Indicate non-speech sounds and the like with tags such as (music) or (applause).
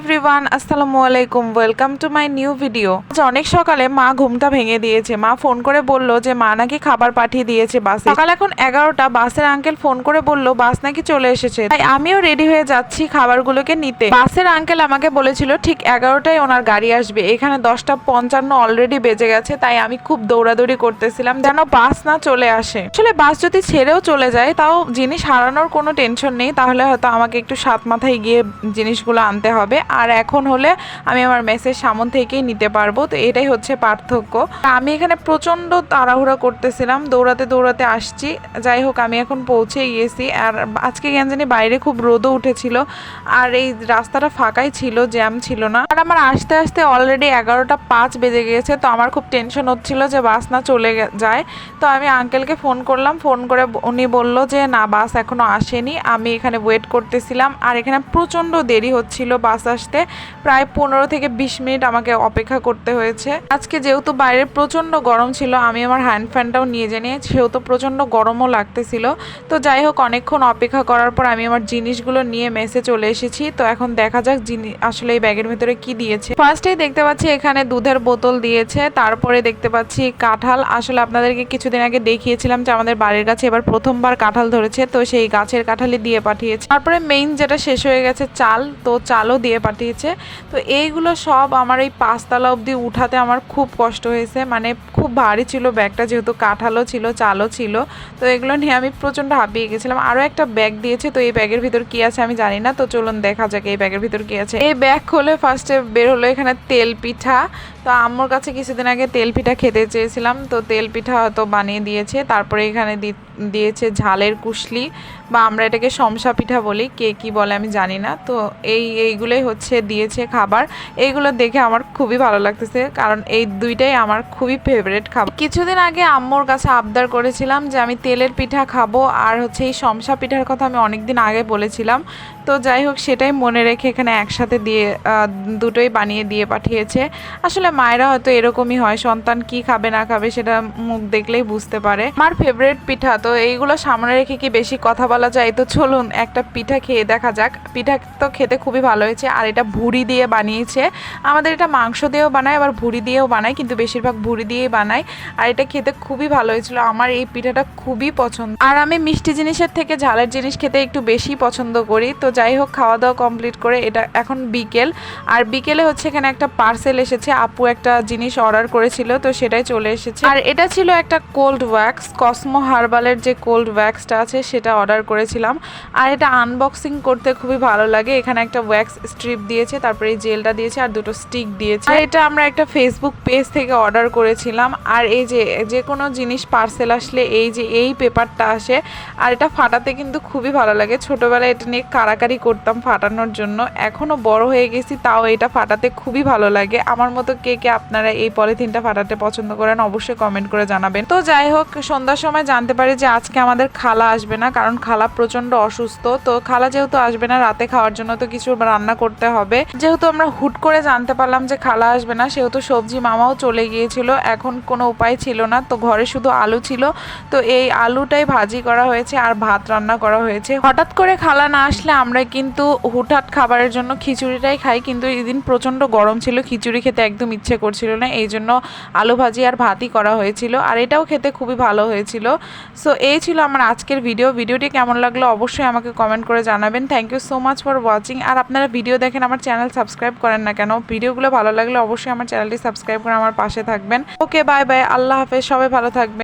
have (laughs) everyone আসসালামু আলাইকুম welcome to my new video আজ অনেক সকালে মা ঘুমটা ভেঙে দিয়েছে। মা ফোন করে বলল যে, মা নাকি খাবার পাঠিয়ে দিয়েছে বাসে। সকাল এখন এগারোটা, বাসের আঙ্কেল ফোন করে বলল, বাস নাকি চলে এসেছে। তাই আমিও রেডি হয়ে যাচ্ছি খাবারগুলোকে নিতে। বাসের আঙ্কেল আমাকে বলেছিল, ঠিক এগারোটায় ওনার গাড়ি আসবে। এখানে দশটা পঞ্চান্ন অলরেডি বেজে গেছে, তাই আমি খুব দৌড়াদৌড়ি করতেছিলাম যেন বাস না চলে আসে। আসলে বাস যদি ছেড়েও চলে যায়, তাও জিনিস হারানোর কোনো টেনশন নেই। তাহলে হয়তো আমাকে একটু সাত মাথায় গিয়ে জিনিসগুলো আনতে হবে। আর এখন হলে আমি আমার মেসের সামন থেকেই নিতে পারব। তো এটাই হচ্ছে পার্থক্য। আমি এখানে প্রচণ্ড তাড়াহুড়া করতেছিলাম, দৌড়াতে দৌড়াতে আসছি। যাই হোক, আমি এখন পৌঁছে গিয়েছি। আর আজকে কেন জানি বাইরে খুব রোদও উঠেছিল। আর এই রাস্তাটা ফাঁকাই ছিল, জ্যাম ছিল না। আর আমার আসতে আসতে অলরেডি এগারোটা পাঁচ বেজে গিয়েছে। তো আমার খুব টেনশন হচ্ছিল যে বাস না চলে যায়। তো আমি আঙ্কেলকে ফোন করলাম। ফোন করে উনি বলল যে, না, বাস এখনও আসেনি। আমি এখানে ওয়েট করতেছিলাম। আর এখানে প্রচণ্ড দেরি হচ্ছিল বাস আসতে। প্রায় পনেরো থেকে বিশ মিনিট আমাকে অপেক্ষা করতে হয়েছে। আজকে যেহেতু বাইরে প্রচণ্ড গরম ছিল, আমি আমার হ্যান্ড ফ্যানটাও নিয়ে জানিয়ে সেহেতু প্রচণ্ড গরমও লাগতেছিল। তো যাই হোক, অনেকক্ষণ অপেক্ষা করার পর আমি আমার জিনিসগুলো নিয়ে মেসে চলে এসেছি। তো এখন দেখা যাক জিনিস আসলে এই ব্যাগের ভিতরে কি দিয়েছে। ফার্স্টেই দেখতে পাচ্ছি এখানে দুধের বোতল দিয়েছে। তারপরে দেখতে পাচ্ছি কাঁঠাল। আসলে আপনাদেরকে কিছুদিন আগে দেখিয়েছিলাম যে আমাদের বাড়ির কাছে এবার প্রথমবার কাঁঠাল ধরেছে। তো সেই গাছের কাঁঠালই দিয়ে পাঠিয়েছে। তারপরে মেইন যেটা শেষ হয়ে গেছে, চাল। তো চালও দিয়ে পাঠিয়েছে। তো এইগুলো সব আমার এই পাঁচতলা অবধি উঠাতে আমার খুব কষ্ট হয়েছে। মানে খুব ভারী ছিল ব্যাগটা, যেহেতু কাঁঠালও ছিল, চালও ছিল। তো এগুলো নিয়ে আমি প্রচণ্ড হাঁপিয়ে গেছিলাম। আরও একটা ব্যাগ দিয়েছে, তো এই ব্যাগের ভিতর কি আছে আমি জানি না। তো চলুন দেখা যাক এই ব্যাগের ভিতর কি আছে। এই ব্যাগ খোলে ফার্স্টে বের হলো এখানে তেল পিঠা। তো আম্মুর কাছে কিছুদিন আগে তেল পিঠা খেতে চেয়েছিলাম, তো তেল পিঠা হয়তো বানিয়ে দিয়েছে। তারপরে এখানে দিয়েছে ঝালের কুশলি, বা আমরা এটাকে শমসা পিঠা বলি, কে কি বলে আমি জানি না। তো এই, এইগুলোই হচ্ছে দিয়েছে খাবার। এইগুলো দেখে আমার খুবই ভালো লাগতেছে, কারণ এই দুইটাই আমার খুবই ফেভারিট খাবার। কিছুদিন আগে আম্মুর কাছে আবদার করেছিলাম যে আমি তেলের পিঠা খাব, আর হচ্ছে এই শমসা পিঠার কথা আমি অনেক দিন আগে বলেছিলাম। তো যাই হোক, সেটাই মনে রেখে এখানে একসাথে দিয়ে দুটোই বানিয়ে দিয়ে পাঠিয়েছে। আসলে মায়েরা হয়তো এরকমই হয়, সন্তান কি খাবে, না খাবে সেটা মুখ দেখলেই বুঝতে পারে। আমার ফেভারিট পিঠা, তো এইগুলো সামনে রেখে কি বেশি কথা বলা যায়? তো চলুন একটা পিঠা খেয়ে দেখা যাক। পিঠা তো খেতে খুবই ভালো হয়েছে, আর এটা ভুড়ি দিয়ে বানিয়েছে। আমাদের এটা মাংস দিয়েও বানায়, আবার ভুড়ি দিয়েও বানায়, কিন্তু বেশিরভাগ ভুড়ি দিয়েই বানায়। আর এটা খেতে খুবই ভালো হয়েছিল, আমার এই পিঠাটা খুবই পছন্দ। আর আমি মিষ্টি জিনিসের থেকে ঝালের জিনিস খেতে একটু বেশি পছন্দ করি। তো যাই হোক, খাওয়া দাওয়া কমপ্লিট করে এটা এখন বিকেল। আর বিকেলে হচ্ছে এখানে একটা পার্সেল এসেছে, আপু একটা জিনিস অর্ডার করেছিল, তো সেটাই চলে এসেছে। আর এটা ছিল একটা কোল্ড ওয়্যাক্স কসমো হার্বালের যে কোল্ড ওয়্যাক্সটা আছে, সেটা অর্ডার করেছিলাম। আর এটা আনবক্সিং করতে খুবই ভালো লাগে। এখানে একটা ওয়্যাক্স স্ট্রিপ দিয়েছে, তারপরে এই জেলটা দিয়েছে, আর দুটো স্টিক দিয়েছে। আর এটা আমরা একটা ফেসবুক পেজ থেকে অর্ডার করেছিলাম। আর এই যে যে কোনো জিনিস পার্সেল আসলে এই যে, এই পেপারটা আসে, আর এটা ফাটাতে কিন্তু খুবই ভালো লাগে। ছোটবেলায় এটা নিয়ে কারাকারি করতাম ফাটানোর জন্য। এখনও বড় হয়ে গেছি, তাও এটা ফাটাতে খুবই ভালো লাগে। আমার মতো কে কে কে আপনারা এই পলিথিনটা ফাটাতে পছন্দ করেন, অবশ্যই কমেন্ট করে জানাবেন। তো যাই হোক, সন্ধ্যার সময় জানতে পারি যে আজকে আমাদের খালা আসবে না, কারণ খালা প্রচণ্ড অসুস্থ। তো খালা যেহেতু আসবে না, রাতে খাওয়ার জন্য তো কিছু রান্না করতে হবে। যেহেতু আমরা হুট করে জানতে পারলাম যে খালা আসবে না, সেহেতু সবজি মামাও চলে গিয়েছিল। এখন কোনো উপায় ছিল না, তো ঘরে শুধু আলু ছিল। তো এই আলুটাই ভাজি করা হয়েছে আর ভাত রান্না করা হয়েছে। হঠাৎ করে খালা না আসলে আমরা কিন্তু হুটহাট খাবারের জন্য খিচুড়িটাই খাই, কিন্তু এদিন প্রচণ্ড গরম ছিল, খিচুড়ি খেতে একদম ইচ্ছে করছিল না, এই জন্য আলু ভাজি আর ভাতই করা হয়েছিল, আর এটাও খেতে খুবই ভালো হয়েছিল। সো এই ছিল আমার আজকের ভিডিও ভিডিওটি কেমন লাগল অবশ্যই আমাকে কমেন্ট করে জানাবেন। Thank you so much for watching আর আপনারা ভিডিও দেখেন, আমার চ্যানেল সাবস্ক্রাইব করেন না কেন ভিডিওগুলো ভালো লাগলে অবশ্যই আমার চ্যানেলটি সাবস্ক্রাইব করে আমার পাশে থাকবেন। ওকে বাই বাই আল্লাহ হাফেজ, সবাই ভালো থাকবেন।